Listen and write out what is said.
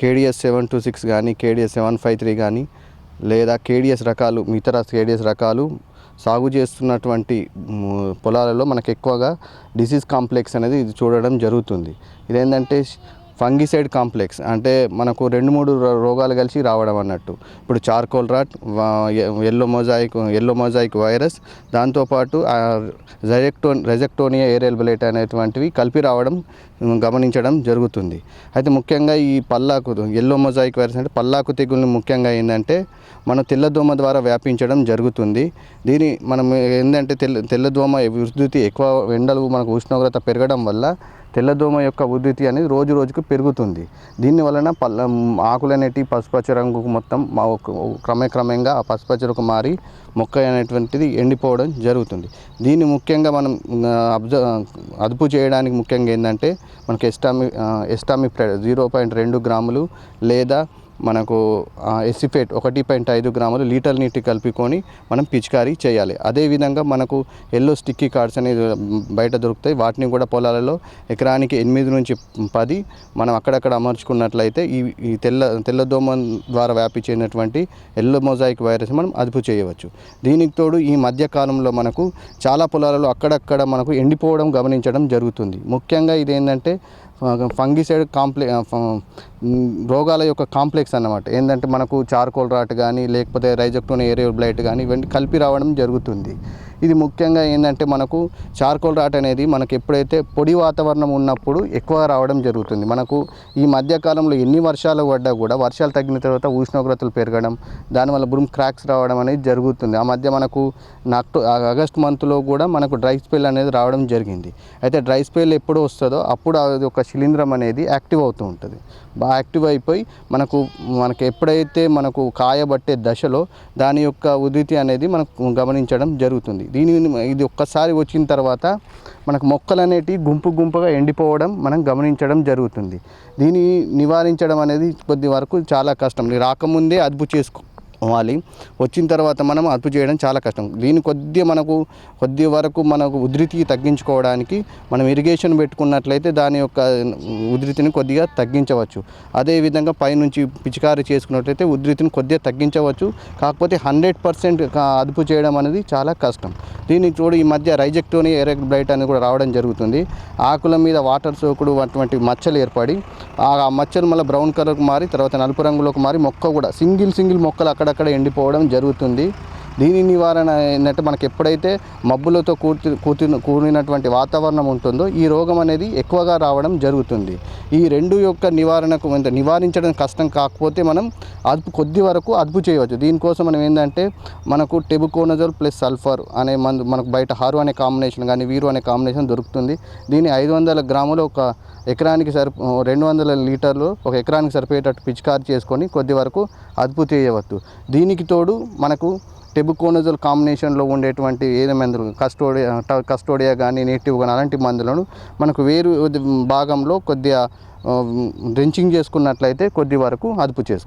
KDS seven two six కానీ KDS seven five three కానీ లేదా కేడిఎస్ రకాలు ఇతర కేడిఎస్ రకాలు సాగు చేస్తున్నటువంటి పొలాలలో మనకు ఎక్కువగా డిసీజ్ కాంప్లెక్స్ అనేది ఇది చూడడం జరుగుతుంది. ఇదేంటంటే ఫంగిసైడ్ కాంప్లెక్స్ అంటే మనకు రెండు మూడు రో- రోగాలు కలిసి రావడం అన్నట్టు. ఇప్పుడు charcoal rot yellow mosaic yellow mosaic virus దాంతోపాటు రెజెక్టో రెజెక్టోనియా ఏరియల్ బ్లేట్ అనేటువంటివి కలిపి రావడం గమనించడం జరుగుతుంది. అయితే ముఖ్యంగా ఈ పల్లాకు ఎల్లో మొజాయిక్ వైరస్ అంటే పల్లాకు తెగుల్ని ముఖ్యంగా ఏంటంటే మన తెల్లదోమ ద్వారా వ్యాపించడం జరుగుతుంది. దీని మనం ఏంటంటే తెల్ల తెల్లదోమ వృద్ధి ఎక్కువ ఎండలు మనకు ఉష్ణోగ్రత పెరగడం వల్ల తెల్లదోమ యొక్క ఉధృతి అనేది రోజు రోజుకు పెరుగుతుంది. దీనివలన పల్ల ఆకులు అనేటివి పసుపచ్చ రంగుకు మొత్తం మా క్రమక్రమంగా ఆ పసుపచ్చకు మారి మొక్క అనేటువంటిది ఎండిపోవడం జరుగుతుంది. దీన్ని ముఖ్యంగా మనం అబ్జ అదుపు చేయడానికి ముఖ్యంగా ఏంటంటే మనకి ఎస్టామి ఎస్టామి జీరో పాయింట్ రెండు గ్రాములు లేదా మనకు ఎసిఫేట్ ఒకటి పాయింట్ ఐదు గ్రాములు లీటర్ నీటి కలుపుకొని మనం పిచికారీ చేయాలి. అదేవిధంగా మనకు ఎల్లో స్టిక్కీ కార్డ్స్ అనేది బయట దొరుకుతాయి. వాటిని కూడా పొలాలలో ఎకరానికి ఎనిమిది నుంచి పది మనం అక్కడక్కడ అమర్చుకున్నట్లయితే ఈ ఈ తెల్ల తెల్లదోమ ద్వారా వ్యాపి చెందినటువంటి ఎల్లో మొజాయిక్ వైరస్ మనం అదుపు చేయవచ్చు. దీనికి తోడు ఈ మధ్యకాలంలో మనకు చాలా పొలాలలో అక్కడక్కడ మనకు ఎండిపోవడం గమనించడం జరుగుతుంది. ముఖ్యంగా ఇదేంటంటే ఫంగిసైడ్ కాంప్లె రోగాల యొక్క కాంప్లెక్స్ అన్నమాట. ఏంటంటే మనకు చార్కోల్ రాట్ కానీ లేకపోతే రైజక్టోన్ ఏరియల్ బ్లైట్ కానీ ఇవన్నీ కలిపి రావడం జరుగుతుంది. ఇది ముఖ్యంగా ఏంటంటే మనకు చార్కోల్ రాట్ అనేది మనకు ఎప్పుడైతే పొడి వాతావరణం ఉన్నప్పుడు ఎక్కువ రావడం జరుగుతుంది. మనకు ఈ మధ్యకాలంలో ఎన్ని వర్షాలు పడ్డా కూడా వర్షాలు తగ్గిన తర్వాత ఉష్ణోగ్రతలు పెరగడం దానివల్ల బ్రూమ్ క్రాక్స్ రావడం అనేది జరుగుతుంది. ఆ మధ్య మనకు అక్టో ఆగస్ట్ మంత్లో కూడా మనకు డ్రై స్పెల్ అనేది రావడం జరిగింది. అయితే డ్రై స్పెల్ ఎప్పుడు వస్తుందో అప్పుడు అది ఒక శిలీంద్రం అనేది యాక్టివ్ అవుతూ ఉంటుంది. బాగా యాక్టివ్ అయిపోయి మనకు మనకు ఎప్పుడైతే మనకు కాయబట్టే దశలో దాని యొక్క ఉధృతి అనేది మనకు గమనించడం జరుగుతుంది. దీని ఇది ఒక్కసారి వచ్చిన తర్వాత మనకు మొక్కలు అనేటివి గుంపు గుంపుగా ఎండిపోవడం మనం గమనించడం జరుగుతుంది. దీన్ని నివారించడం అనేది కొద్ది వరకు చాలా కష్టం. రాకముందే అదుపు చేసుకోవాలి వచ్చిన తర్వాత మనం అదుపు చేయడం చాలా కష్టం. దీని కొద్దిగా మనకు కొద్ది వరకు మనకు ఉధృతి తగ్గించుకోవడానికి మనం ఇరిగేషన్ పెట్టుకున్నట్లయితే దాని యొక్క ఉధృతిని కొద్దిగా తగ్గించవచ్చు. అదేవిధంగా పైనుంచి పిచికారి చేసుకున్నట్లయితే ఉధృతిని కొద్దిగా తగ్గించవచ్చు. కాకపోతే హండ్రెడ్ పర్సెంట్ అదుపు చేయడం అనేది చాలా కష్టం. దీనికి చూడు ఈ మధ్య రైజెక్టోని ఎరెక్ బ్లైట్ అని కూడా రావడం జరుగుతుంది. ఆకుల మీద వాటర్ సోకుడు అటువంటి మచ్చలు ఏర్పడి ఆ మచ్చలు మళ్ళీ బ్రౌన్ కలర్కి మారి తర్వాత నలుపు రంగులోకి మారి మొక్క కూడా సింగిల్ సింగిల్ మొక్కలు అక్కడ అక్కడ ఎండిపోవడం జరుగుతుంది. దీని నివారణ ఏంటంటే మనకి ఎప్పుడైతే మబ్బులతో కూర్చు కూర్చు కూడినటువంటి వాతావరణం ఉంటుందో ఈ రోగం అనేది ఎక్కువగా రావడం జరుగుతుంది. ఈ రెండు యొక్క నివారణకు నివారించడం కష్టం కాకపోతే మనం అదుపు కొద్ది వరకు అదుపు చేయవచ్చు. దీనికోసం మనం ఏంటంటే మనకు టెబుకోనజోల్ ప్లస్ సల్ఫర్ అనే మందు మనకు బయట హారు అనే కాంబినేషన్ కానీ వీరు అనే కాంబినేషన్ దొరుకుతుంది. దీన్ని ఐదు వందల గ్రాములు ఒక ఎకరానికి సరి రెండు వందల లీటర్లు ఒక ఎకరానికి సరిపోయేటట్టు పిచికారి చేసుకొని కొద్ది వరకు అదుపు చేయవచ్చు దీనికి తోడు మనకు టెబుకోనజోల్ కాంబినేషన్లో ఉండేటువంటి ఏదో మందులు కస్టోడియా కస్టోడియా కానీ నేటివ్ కానీ అలాంటి మందులను మనకు వేరు భాగంలో కొద్దిగా డ్రెంచింగ్ చేసుకున్నట్లయితే కొద్ది వరకు అదుపు చేసుకో